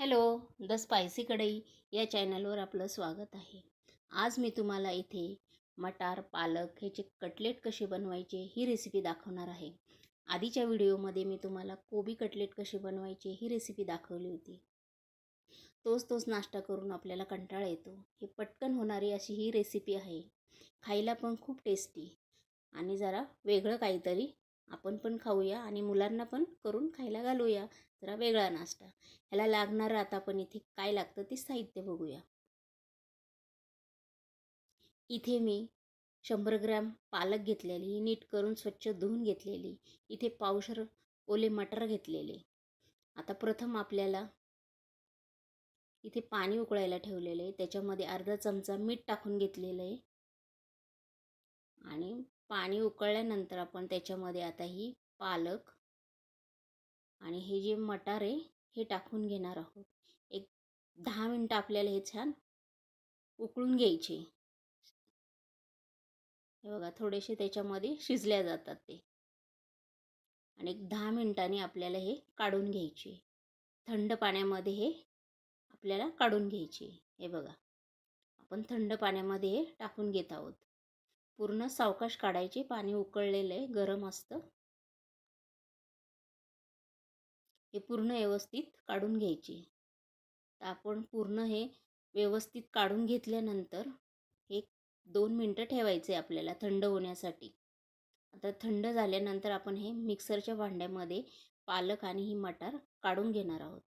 Hello the spicy कढई या चॅनलवर आपलं स्वागत आहे. आज मी तुम्हाला इथे मटार पालक ह्याचे कटलेट कसे बनवायचे ही रेसिपी दाखवणार आहे. आधीच्या व्हिडिओमध्ये मी तुम्हाला कोबी कटलेट कसे बनवायचे ही रेसिपी दाखवली होती. तोच तोच नाश्ता करून आपल्याला कंटाळा येतो. हे पटकन होणारी अशी ही रेसिपी आहे. खायला पण खूप टेस्टी आणि जरा वेगळं काहीतरी आपण पण खाऊया आणि मुलांना पण करून खायला घालूया. जरा वेगळा नाश्ता. ह्याला लागणारं आता आपण इथे काय लागतं ते साहित्य बघूया. इथे मी शंभर ग्रॅम पालक घेतलेली नीट करून स्वच्छ धुवून घेतलेली. इथे पावशर ओले मटर घेतलेले. आता प्रथम आपल्याला इथे पाणी उकळायला ठेवलेलं आहे. त्याच्यामध्ये अर्धा चमचा मीठ टाकून घेतलेलं आहे. आणि पाणी उकळल्यानंतर आपण त्याच्यामध्ये आता ही पालक आणि हे जे मटार आहे हे टाकून घेणार आहोत. एक दहा मिनटं आपल्याला हे छान उकळून घ्यायचे. हे बघा थोडेसे त्याच्यामध्ये शिजल्या जातात ते. आणि एक दहा मिनटांनी आपल्याला हे काढून घ्यायचे. थंड पाण्यामध्ये हे आपल्याला काढून घ्यायचे. हे बघा आपण थंड पाण्यामध्ये हे टाकून घेत आहोत. पूर्ण सावकाश काढायचे पाणी उकळलेलं आहे गरम असतं. हे पूर्ण व्यवस्थित काढून घ्यायचे. तर आपण पूर्ण हे व्यवस्थित काढून घेतल्यानंतर एक दोन मिनटं ठेवायचे आपल्याला थंड होण्यासाठी. आता थंड झाल्यानंतर आपण हे मिक्सरच्या भांड्यामध्ये पालक आणि ही मटार काढून घेणार आहोत.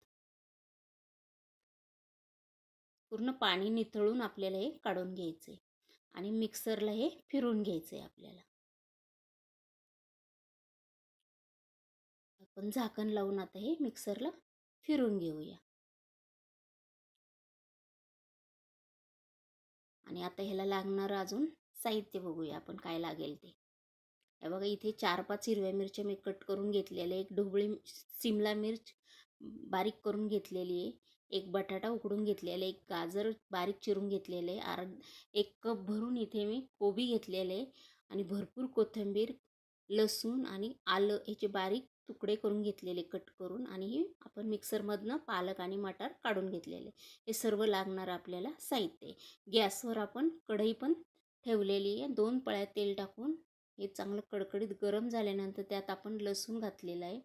पूर्ण पाणी निथळून आपल्याला हे काढून घ्यायचे आणि मिक्सरला हे फिरून घ्यायचं आहे आपल्याला. आपण झाकण लावून आता हे मिक्सरला फिरून घेऊया. आणि आता ह्याला लागणारं अजून साहित्य बघूया आपण काय लागेल ते. हे बघा इथे चार पाच हिरव्या मिरच्या मी कट करून घेतलेल्या एक ढोबळी सिमला मिर्च बारीक करून घेतलेली आहे. एक बटाटा उकडून घेतलेला एक गाजर बारीक चिरून घेतलेलं आहे अर्ध एक कप भरून इथे मी कोबी घेतलेले आहे आणि भरपूर कोथिंबीर लसूण आणि आलं ह्याचे बारीक तुकडे करून घेतलेले कट करून आणि आपण मिक्सरमधनं पालक आणि मटार काढून घेतलेले हे सर्व लागणार आपल्याला साहित्य गॅसवर आपण कढई पण ठेवलेली आहे दोन पळ्या तेल टाकून हे चांगलं कडकडीत गरम झाल्यानंतर त्यात आपण लसूण घातलेलं आहे.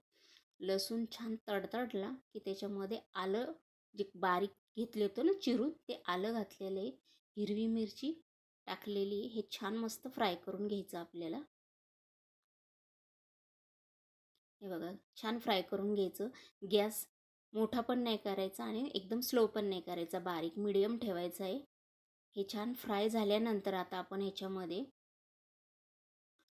लसूण छान तडतडला की त्याच्यामध्ये आलं जे बारीक घेतले होतं ना चिरून ते आलं घातलेलं आहे. हिरवी मिरची टाकलेली हे छान मस्त फ्राय करून घ्यायचं आपल्याला. हे बघा छान फ्राय करून घ्यायचं. गॅस मोठा पण नाही करायचा आणि एकदम स्लो पण नाही करायचा. बारीक मिडियम ठेवायचा आहे. हे छान फ्राय झाल्यानंतर आता आपण ह्याच्यामध्ये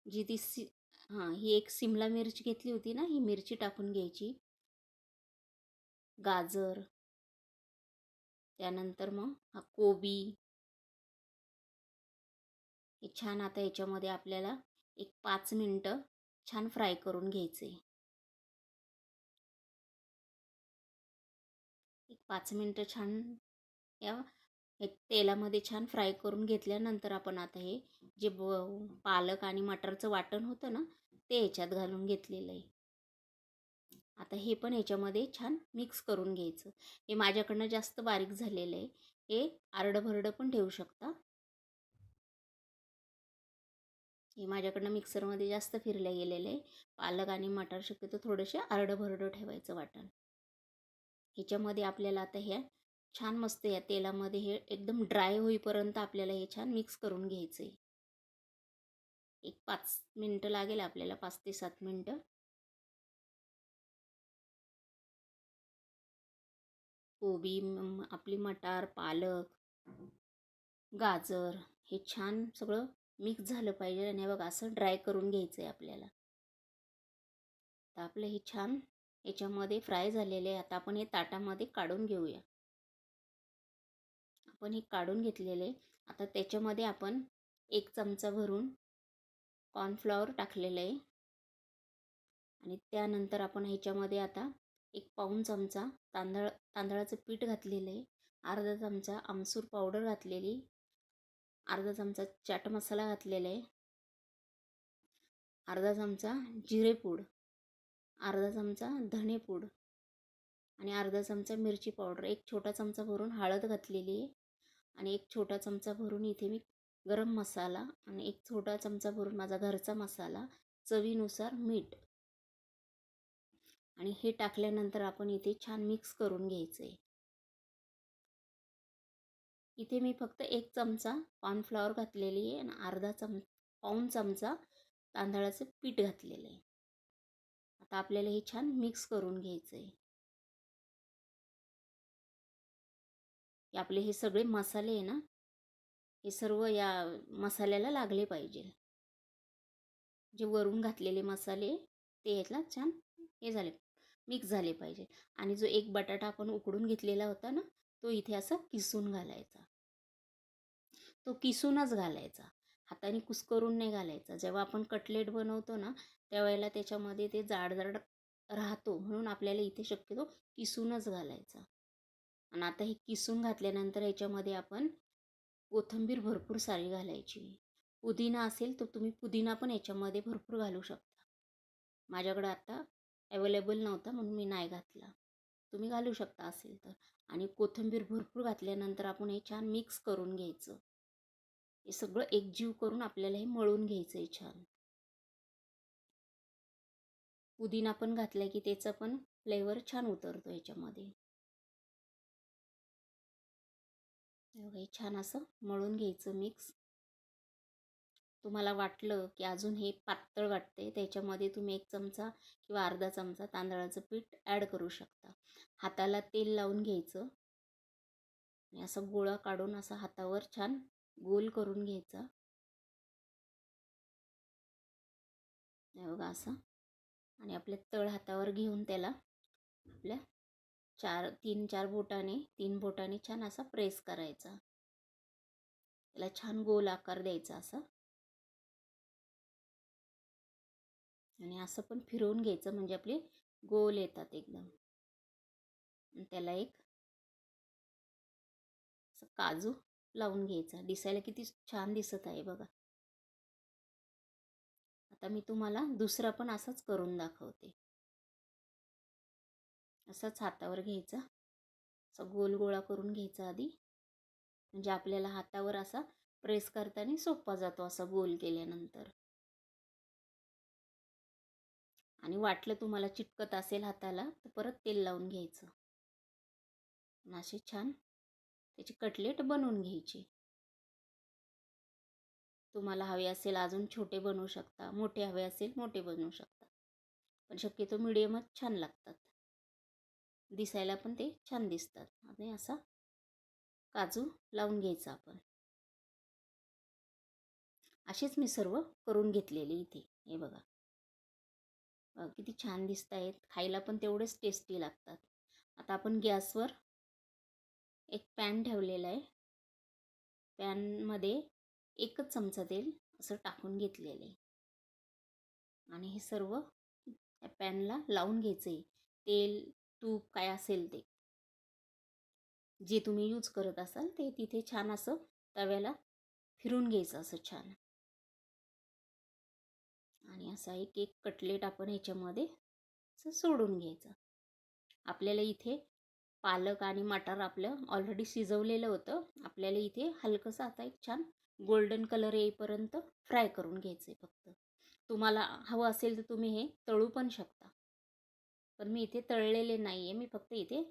जी ती सि हां ही एक सिमला मिरची घेतली होती ना ही मिरची टाकून घ्यायची. गाजर त्यानंतर मग हा कोबी. हे छान आता याच्यामध्ये आपल्याला एक पाच मिनटं छान फ्राय करून घ्यायचं. आहे एक पाच मिनटं छान या तेलामध्ये छान फ्राय करून घेतल्यानंतर आपण आता हे जे ब पालक आणि मटरचं वाटण होतं ना ते ह्याच्यात घालून घेतलेलं आहे. आता हे पण ह्याच्यामध्ये छान मिक्स करून घ्यायचं. हे माझ्याकडनं जास्त बारीक झालेलं आहे. हे आरडं भरडं पण ठेवू शकता. हे माझ्याकडनं मिक्सरमध्ये जास्त फिरलं गेलेलं आहे. पालक आणि मटार शक्यतो थोडंसे आरडंभरडं ठेवायचं वाटण. ह्याच्यामध्ये आपल्याला आता ह्या छान मस्त या तेलामध्ये हे एकदम ड्राय होईपर्यंत आपल्याला हे छान मिक्स करून घ्यायचं आहे एक पाच मिनटं लागेल आपल्याला पाच ते सात मिनटं. कोबी आपली मटार पालक गाजर हे छान सगळं मिक्स झालं पाहिजे आणि बघा असं ड्राय करून घ्यायचं आहे आपल्याला. तर आपलं हे छान याच्यामध्ये फ्राय झालेले आहे. आता आपण हे ताटामध्ये काढून घेऊया. आपण हे काढून घेतलेले आता त्याच्यामध्ये आपण एक चमचा भरून कॉर्नफ्लॉवर टाकलेलं आहे. आणि त्यानंतर आपण ह्याच्यामध्ये आता एक पाऊण चमचा तांदळ तांदळाचं पीठ घातलेलं आहे. अर्धा चमचा आमसूर पावडर घातलेली अर्धा चमचा चाट मसाला घातलेला आहे. अर्धा चमचा जिरेपूड अर्धा चमचा धणेपूड आणि अर्धा चमचा मिरची पावडर एक छोटा चमचा भरून हळद घातलेली आहे आणि एक छोटा चमचा भरून इथे मी गरम मसाला आणि एक छोटा चमचा भरून माझा घरचा मसाला चवीनुसार मीठ आणि हे टाकल्यानंतर आपण इथे छान मिक्स करून घ्यायचं आहे इथे मी फक्त एक चमचा कॉर्नफ्लॉवर घातलेली आहे आणि अर्धा चम पाऊन चमचा तांदळाचं पीठ घातलेलं आहे. आता आपल्याला हे छान मिक्स करून घ्यायचं आहे आपले हे सगळे मसाले आहे ना हे सर्व या मसाल्याला लागले पाहिजे. जे वरून घातलेले मसाले ते यातला छान हे झाले. मिक्स झाले पाहिजे. आणि जो एक बटाटा आपण उकडून घेतलेला होता ना तो इथे असा किसून घालायचा. तो किसूनच घालायचा. हाताने कुस्करून नाही घालायचा. जेव्हा आपण कटलेट बनवतो ना त्यावेळेला त्याच्यामध्ये ते जाड जाड राहतो. म्हणून आपल्याला इथे शक्यतो किसूनच घालायचा. आणि आता हे किसून घातल्यानंतर याच्यामध्ये आपण कोथिंबीर भरपूर सारी घालायची. पुदिना असेल तर तुम्ही पुदिना पण याच्यामध्ये भरपूर घालू शकता. माझ्याकडं आता अवेलेबल नव्हता म्हणून मी नाही घातला. तुम्ही घालू शकता असेल तर. आणि कोथिंबीर भरपूर घातल्यानंतर आपण हे छान मिक्स करून घ्यायचं. हे सगळं एकजीव करून आपल्याला हे मळून घ्यायचं आहे छान. पुदिना पण घातला की त्याचा पण फ्लेवर छान उतरतो याच्यामध्ये. हे छान असं मळून घ्यायचं मिक्स तुम्हाला वाटलं की अजून हे पातळ वाटते त्याच्यामध्ये तुम्ही एक चमचा किंवा अर्धा चमचा तांदळाचं पीठ ॲड करू शकता. हाताला तेल लावून घ्यायचं. आणि असं गोळा काढून असं हातावर छान गोल करून घ्यायचा. बघा असं. आणि आपल्या तळ हातावर घेऊन त्याला आपल्या चार तीन चार बोटाने तीन बोटाने छान असा प्रेस करायचा. त्याला छान गोल आकार द्यायचा असा. आणि असं पण फिरवून घ्यायचं म्हणजे आपले गोल येतात एकदम. त्याला एक असं काजू लावून घ्यायचा. दिसायला किती छान दिसत आहे बघा. आता मी तुम्हाला दुसरा पण असाच करून दाखवते. असाच हातावर घ्यायचा. असा गोल गोळा करून घ्यायचा आधी. म्हणजे आपल्याला हातावर असा प्रेस करताना सोपा जातो असा गोल केल्यानंतर. आणि वाटलं तुम्हाला चिटकत असेल हाताला तर परत तेल लावून घ्यायचं. असे छान त्याची कटलेट बनवून घ्यायची. तुम्हाला हवे असेल अजून छोटे बनवू शकता मोठे हवे असेल मोठे बनवू शकता. पण शक्यतो मिडियमच छान लागतात. दिसायला पण ते छान दिसतात. आणि असा काजू लावून घ्यायचा आपण. असेच मी सर्व करून घेतलेले इथे. हे बघा. किती छान दिसत आहेत खायला पण तेवढेच टेस्टी लागतात. आता आपण गॅसवर एक पॅन ठेवलेला आहे. पॅनमध्ये एकच चमचा तेल असं टाकून घेतलेलं आहे. आणि हे सर्व त्या पॅनला लावून घ्यायचं आहे तेल तूप काय असेल ते. जे तुम्ही यूज करत असाल ते तिथे छान असं तव्याला फिरून घ्यायचं असं छान. आणि असा एक एक कटलेट आपण ह्याच्यामध्ये असं सोडून घ्यायचं. आपल्याला इथे पालक आणि मटार आपलं ऑलरेडी शिजवलेलं होतं. आपल्याला इथे हलकंसं आता एक छान गोल्डन कलर येईपर्यंत फ्राय करून घ्यायचं आहे फक्त. तुम्हाला हवं असेल तर तुम्ही हे तळू पण शकता. पण मी इथे तळलेले नाही आहे मी फक्त इथे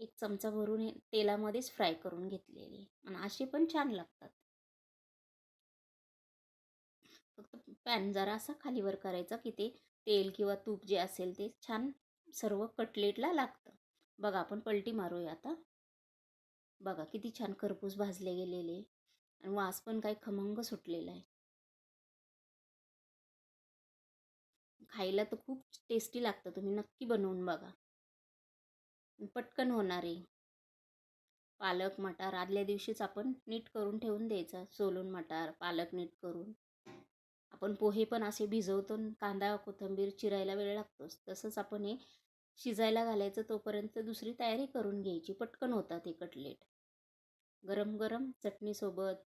एक चमचा भरून हे तेलामध्येच फ्राय करून घेतलेली आणि असे पण छान लागतात. फक्त पॅन जरा असा खालीवर करायचा की ते तेल किंवा तूप जे असेल ते छान सर्व कटलेटला लागतं. बघा आपण पलटी मारूया आता. बघा किती छान खरपूस भाजले गेलेले. आणि वास पण काही खमंग सुटलेला आहे. खायला तर खूप टेस्टी लागतं. तुम्ही नक्की बनवून बघा. पटकन होणार आहे. पालक मटार आदल्या दिवशीच आपण नीट करून ठेवून द्यायचा. सोलून मटार पालक नीट करून. आपण पोहे पण असे भिजवतो कांदा कोथिंबीर चिरायला वेळ लागतोच तसंच आपण हे शिजायला घालायचं तोपर्यंत दुसरी तयारी करून घ्यायची. पटकन होतात हे कटलेट गरम गरम चटणीसोबत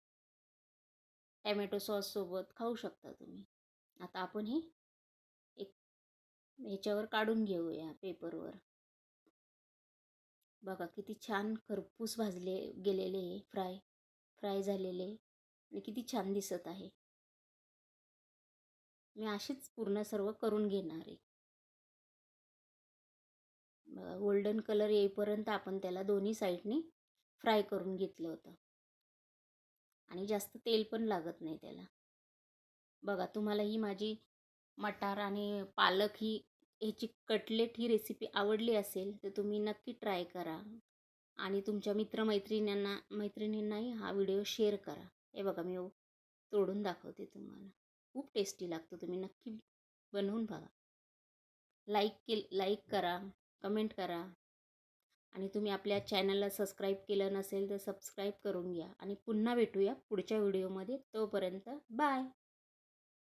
टॅमॅटो सॉससोबत खाऊ शकता तुम्ही. आता आपण हे एक ह्याच्यावर काढून घेऊया पेपरवर. बघा किती छान खरपूस भाजले गेलेले आहे फ्राय फ्राय झालेले. आणि किती छान दिसत आहे. मी अशीच पूर्ण सर्व करून घेणार आहे. बघा गोल्डन कलर येईपर्यंत आपण त्याला दोन्ही साईडनी फ्राय करून घेतलं होतं. आणि जास्त तेल पण लागत नाही त्याला. बघा तुम्हाला ही माझी मटार आणि पालक ही ह्याची कटलेट ही रेसिपी आवडली असेल तर तुम्ही नक्की ट्राय करा. आणि तुमच्या मित्रमैत्रिणींना मैत्रिणींनाही हा व्हिडिओ शेअर करा. हे बघा मी तोडून दाखवते तुम्हाला. खूप टेस्टी लागतो तुम्ही नक्की बनवून बघा. लाईक केल लाईक करा कमेंट करा. आणि तुम्ही आपल्या चॅनलला सबस्क्राईब केलं नसेल तर सबस्क्राईब करून घ्या. आणि पुन्हा भेटूया पुढच्या व्हिडिओमध्ये. तोपर्यंत बाय!